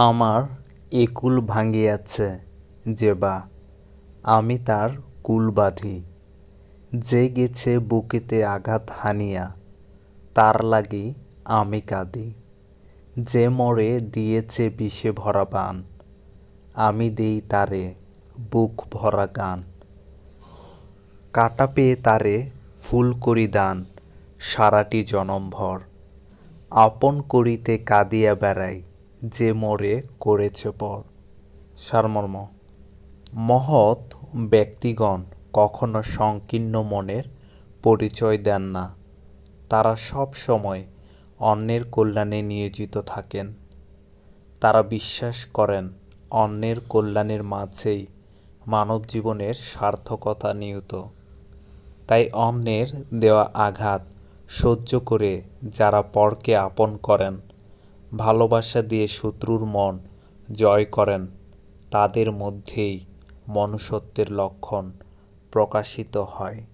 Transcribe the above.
আমার একুল কুল ভাঙিয়াছে যে বা, আমি তার কুল বাঁধি। যে গেছে বুকেতে আঘাত হানিয়া, তার লাগি আমি কাঁদি। যে মরে দিয়েছে বিষে ভরা বান, আমি দেই তারে বুক ভরা গান। কাটা পেয়ে তারে ফুল করি দান, সারাটি জনমভর আপন করিতে কাঁদিয়া বেড়াই যে মোরে করেছে পর। সারমর্ম। মহৎ ব্যক্তিগণ কখনো সংকীর্ণ মনের পরিচয় দেন না। তারা সব সময় অন্যের কল্যাণে নিয়োজিত থাকেন। তারা বিশ্বাস করেন, অন্যের কল্যাণের মাঝেই মানব জীবনের সার্থকতা নিহিত। তাই অন্যের দেওয়া আঘাত সহ্য করে যারা পরকে আপন করেন ভালোবাসা দিয়ে শত্রুর মন জয় করেন। তাদের মধ্যেই মনুষ্যত্বের লক্ষণ প্রকাশিত হয়।